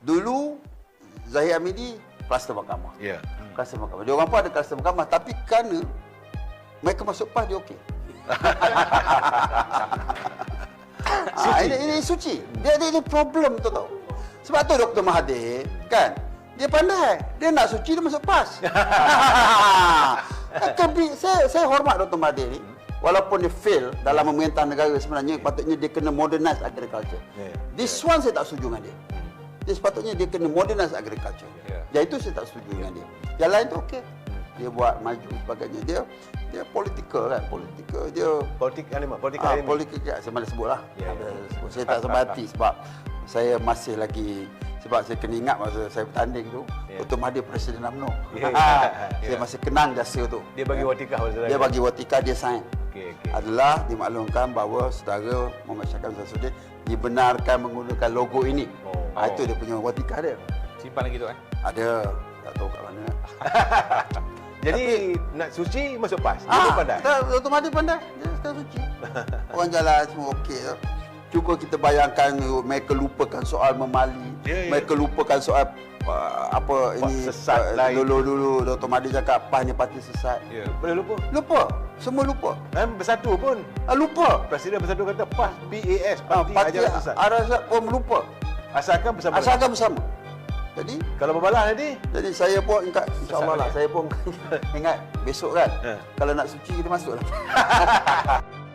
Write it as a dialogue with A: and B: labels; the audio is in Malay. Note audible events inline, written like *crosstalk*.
A: Dulu Zahir Hamidi kluster mahkamah.
B: Ya.
A: Kluster mahkamah. Dia orang pun ada kluster mahkamah tapi kerana mereka masuk PAS dia okey. *laughs* ah, ini, ini suci. Dia ada ini problem tu tau. Sebab tu Dr. Mahathir kan dia pandai. Dia nak suci dia masuk PAS. *laughs* Tapi saya saya hormat Dr. Mahathir ni. Walaupun dia fail dalam memerintah negara sebenarnya patutnya dia kena modernize agriculture.
B: Ya.
A: This one saya tak setuju dengan dia. Dia sepatutnya dia kena modernize agriculture.
B: Ya.
A: Yang itu saya tak setuju dengan dia. Yang lain tu okey. Dia buat maju sebagainya. Dia dia political kan, political dia
B: Politik animal, politik
A: ah,
B: animal.
A: politik saya mana sebut lah.
B: Ya, ya.
A: Ada sebut. Saya tak *laughs* sebati sebab saya masih lagi sebab saya kena ingat masa saya bertanding tu
B: Ya.
A: Dr. Mahathir Presiden UMNO.
B: Ya, *laughs*
A: Saya
B: ya.
A: masih kenang jasa tu.
B: Dia bagi watikah saudara.
A: Dia bagi watika dia sign
B: Okey, okey.
A: adalah dimaklumkan bahawa saudara Muhammad Syakir Samsudin dibenarkan menggunakan logo ini.
B: Oh.
A: Ah, itu dia punya watika dia.
C: Simpan lagi tu eh.
A: Ada tak tahu kat mana. *laughs*
B: Jadi nak suci masuk PAS. Dia pun pandai.
A: tak. Mahathir pandai. Dia sekarang suci. *laughs* Orang jalan semua okey tu. Cuba kita bayangkan mereka lupakan soal memali.
B: Ya, ya.
A: Mereka lupakan soal uh, apa
B: Pak
A: ini
B: sesat
A: uh,
B: lain.
A: dulu-dulu Dr. Mahathir cakap PAS ni parti sesat.
B: Ya, boleh lupa.
A: Lupa. Semua lupa.
B: Dan bersatu pun.
A: Ah, lupa.
B: Presiden bersatu kata PAS, PAS,
A: Ah,
B: Parti
A: parti
B: Ajaran Sesat.
A: Arasat pun lupa.
B: Asalkan bersama.
A: Asalkan bersama. Jadi
B: Kalau berbalah nanti,
A: jadi saya pun ingat insya-Allah lah saya pun *laughs* ingat besok kan
B: Ya.
A: kalau nak suci kita masuklah. *laughs*